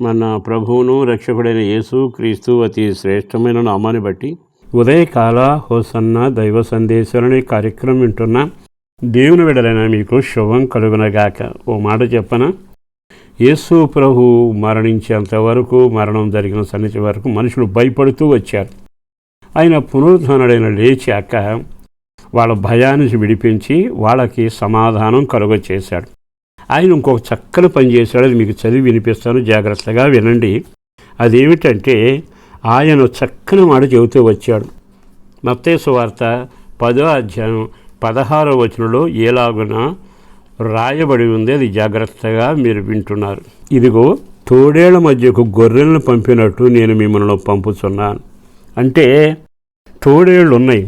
మన ప్రభువును రక్షకుడైన యేసు క్రీస్తు అతి శ్రేష్టమైన నామాన్ని బట్టి ఉదయకాల హోసన్న దైవ సందేశాలని కార్యక్రమం వింటున్న దేవుని విడలైన మీకు శుభం కలుగునగాక. ఓ మాట చెప్పన యేసు ప్రభు మరణించేంత వరకు మరణం జరిగిన సన్నిధి వరకు మనుషులు భయపడుతూ వచ్చారు. ఆయన పునరుద్ధరణుడైన లేచాక వాళ్ళ భయాన్ని విడిపించి వాళ్ళకి సమాధానం కలుగ చేశాడు ఆయన ఇంకొక చక్కని పని చేశాడు అది మీకు చదివి వినిపిస్తాను. జాగ్రత్తగా వినండి. అదేమిటంటే ఆయన చక్కని మాట చెబుతూ వచ్చాడు. మత్తేసు వార్త పదో అధ్యాయం పదహారో వచనంలో ఎలాగున రాయబడి ఉంది. అది జాగ్రత్తగా మీరు వింటున్నారు. ఇదిగో తోడేళ్ళ మధ్యకు గొర్రెలను పంపినట్టు నేను మిమ్మల్ని పంపుతున్నాను అంటే తోడేళ్ళు ఉన్నాయి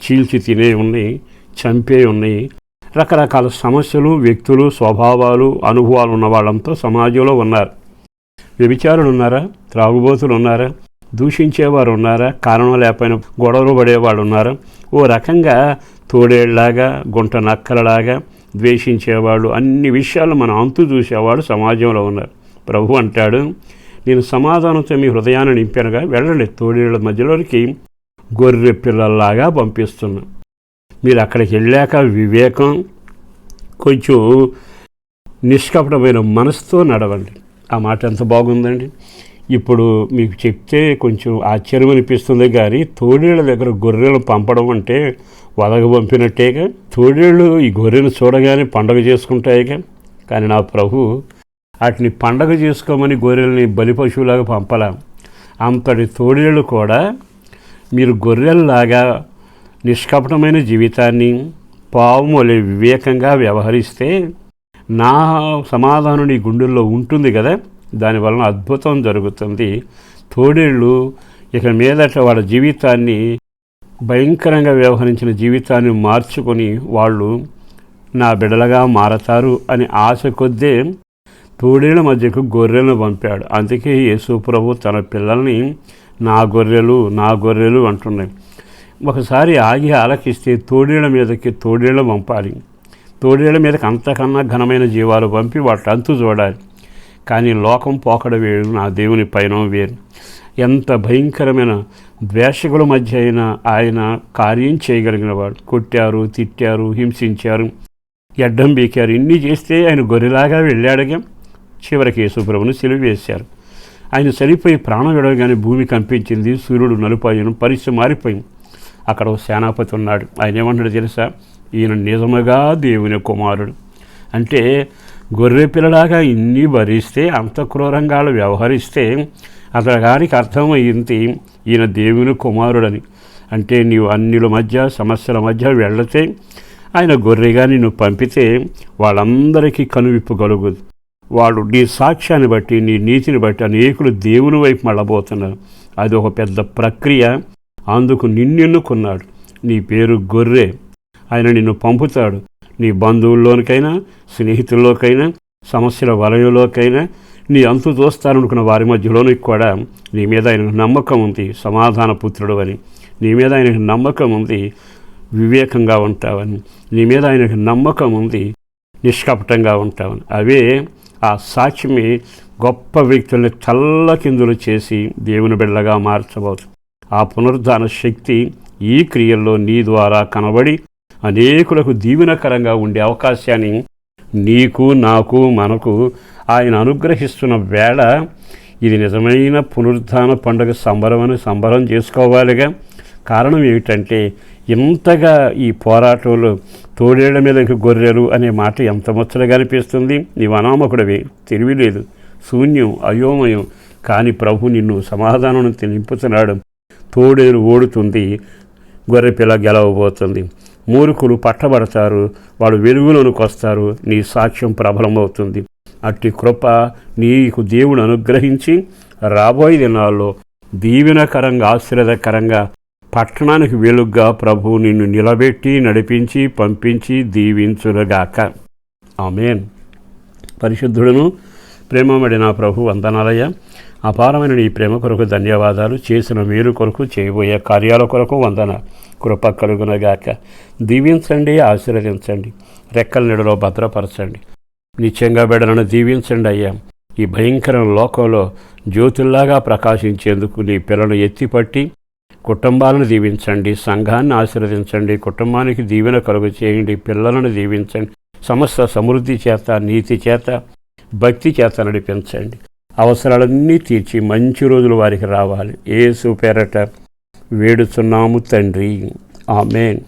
చీల్చి తినే ఉన్నాయి చంపే ఉన్నాయి రకరకాల సమస్యలు వ్యక్తులు స్వభావాలు అనుభవాలు ఉన్న వాళ్ళంతా సమాజంలో ఉన్నారు. వ్యభిచారులు ఉన్నారా త్రాగుబోతులు ఉన్నారా దూషించేవారు ఉన్నారా కారణం లేకపోయినా గొడవలు పడేవాళ్ళు ఉన్నారా ఓ రకంగా తోడేళ్ళాగా గుంట నక్కలలాగా ద్వేషించేవాళ్ళు అన్ని విషయాలు మనం అంతు చూసేవాడు సమాజంలో ఉన్నారు. ప్రభు అంటాడు నేను సమాధానంతో మీ హృదయాన్ని నింపానుగా వెళ్ళండి. తోడేళ్ళ మధ్యలోకి గొర్రె పిల్లల్లాగా పంపిస్తున్నాను మీరు అక్కడికి వెళ్ళాక వివేకం కొంచెం నిష్కపటమైన మనసుతో నడవండి. ఆ మాట ఎంత బాగుందండి. ఇప్పుడు మీకు చెప్తే కొంచెం ఆశ్చర్యం అనిపిస్తుంది కానీ తోడేళ్ళ దగ్గర గొర్రెలను పంపడం అంటే వదగ పంపినట్టేగా. తోడేళ్ళు ఈ గొర్రెను చూడగానే పండగ చేసుకుంటాయిగా. కానీ నా ప్రభు వాటిని పండగ చేసుకోమని గొర్రెల్ని బలి పశువులాగా పంపలా. అంతటి తోడేళ్ళు కూడా మీరు గొర్రెల్లాగా నిష్కపటమైన జీవితాన్ని పావుమొలే వివేకంగా వ్యవహరిస్తే నా సమాధానం నీ గుండెల్లో ఉంటుంది కదా? దానివలన అద్భుతం జరుగుతుంది. తోడేళ్ళు ఇక మీదట వాళ్ళ జీవితాన్ని భయంకరంగా వ్యవహరించిన జీవితాన్ని మార్చుకొని వాళ్ళు నా బిడలగా మారతారు అని ఆశ కొద్దే తోడేళ్ళ మధ్యకు గొర్రెలను పంపాడు. అందుకే యేసు ప్రభు తన పిల్లల్ని నా గొర్రెలు నా గొర్రెలు అంటున్నాయి. ఒకసారి ఆగి ఆలకిస్తే తోడేళ్ళ మీదకి తోడేళ్ళు పంపాలి. తోడేళ్ళ మీదకి అంతకన్నా ఘనమైన జీవాలు పంపి వాటి అంతు చూడాలి. కానీ లోకం పోకడ వేరు నా దేవుని పైన వేరు. ఎంత భయంకరమైన ద్వేషకుల మధ్య అయినా ఆయన కార్యం చేయగలిగిన వాడు. కొట్టారు తిట్టారు హింసించారు. ఎడ్డం బీకారు. ఇన్ని చేస్తే ఆయన గొర్రెలాగా వెళ్ళాడగా. చివరికి యేసుప్రభును సెలివి వేశారు. ఆయన చనిపోయి ప్రాణం విడవగానే భూమి కంపించింది. సూర్యుడు నలుపాయను పరిస్థితి మారిపోయింది. అక్కడ సేనాపతి ఉన్నాడు. ఆయన ఏమంటాడు తెలుసా? ఈయన నిజముగా దేవుని కుమారుడు. అంటే గొర్రె పిల్లలాగా ఇన్ని భరిస్తే అంత క్రూరంగా వాళ్ళు వ్యవహరిస్తే అతని గారికి అర్థమైంది ఈయన దేవుని కుమారుడని. అంటే నీవు అన్నిల మధ్య సమస్యల మధ్య వెళితే ఆయన గొర్రెగా నిన్ను పంపితే వాళ్ళందరికీ కనువిప్పు కలుగుదు. వాళ్ళు నీ సాక్ష్యాన్ని బట్టి నీ నీతిని బట్టి అనేకులు దేవుని వైపు మళ్ళబోతున్నారు. అది ఒక పెద్ద ప్రక్రియ. అందుకు నిన్నెన్నుకున్నాడు నీ పేరు గొర్రె. ఆయన నిన్ను పంపుతాడు. నీ బంధువుల్లోనికైనా స్నేహితుల్లోకైనా సమస్యల వలయంలోకైనా నీ అంతు చూస్తారనుకున్న వారి మధ్యలోనికి కూడా నీ మీద ఆయనకు నమ్మకం ఉంది సమాధాన పుత్రుడు అని. నీ మీద ఆయనకు నమ్మకం ఉంది వివేకంగా ఉంటావని. నీ మీద ఆయనకు నమ్మకం ఉంది నిష్కపటంగా ఉంటావని. అవే ఆ సాక్ష్యమే గొప్ప వ్యక్తుల్ని చల్లకిందులు చేసి దేవుని బిడ్డగా మార్చబోతుంది ఆ పునరుద్ధాన శక్తి ఈ క్రియల్లో నీ ద్వారా కనబడి అనేకులకు దీవెనకరంగా ఉండే అవకాశాన్ని నీకు నాకు మనకు ఆయన అనుగ్రహిస్తున్న వేళ ఇది నిజమైన పునరుద్ధాన పండుగ సంబరమని సంబరం చేసుకోవాలిగా. కారణం ఏమిటంటే ఇంతగా ఈ పోరాటంలో తోడేళ్ళ మీద గొర్రెలు అనే మాట ఎంత ముచ్చటగా అనిపిస్తుంది? నీవు అనామకుడవే తెలివి లేదు శూన్యం అయోమయం. కానీ ప్రభు నిన్ను సమాధానం తెలింపుతున్నాడు తోడేలు ఓడుతుంది గొర్రెపిల్ల గెలవబోతుంది. మూర్ఖులు పట్టబడతారు వాడు వెలుగులోనికి వస్తారు నీ సాక్ష్యం ప్రబలమవుతుంది. అట్టి కృప నీకు దేవుడు అనుగ్రహించి రాబోయే దినాల్లో దీవెనకరంగా ఆశీర్వదకరంగా పట్టణానికి వెలుగ్గా ప్రభు నిన్ను నిలబెట్టి నడిపించి పంపించి దీవించురగాక ఆమెన్. పరిశుద్ధుడును ప్రేమమడి నా ప్రభు వందనాలయ్య. అపారమైన నీ ప్రేమ కొరకు ధన్యవాదాలు. చేసిన మీరు కొరకు చేయబోయే కార్యాల కొరకు వందన కృప కలుగునగాక. దీవించండి ఆశీర్వదించండి. రెక్కల నీడలో భద్రపరచండి. నిత్యంగా బిడలను దీవించండి అయ్యా. ఈ భయంకర లోకంలో జ్యోతుల్లాగా ప్రకాశించేందుకు నీ పిల్లను ఎత్తిపట్టి కుటుంబాలను దీవించండి సంఘాన్ని ఆశీర్వదించండి కుటుంబానికి దీవెన కలుగు చేయండి పిల్లలను దీవించండి. సమస్త సమృద్ధి చేత నీతి చేత భక్తి చేత నడిపించండి అవసరాలన్నీ తీర్చి మంచి రోజులు వారికి రావాలి. ఏ పేరట వేడుచున్నాము తండ్రి. ఆమెన్.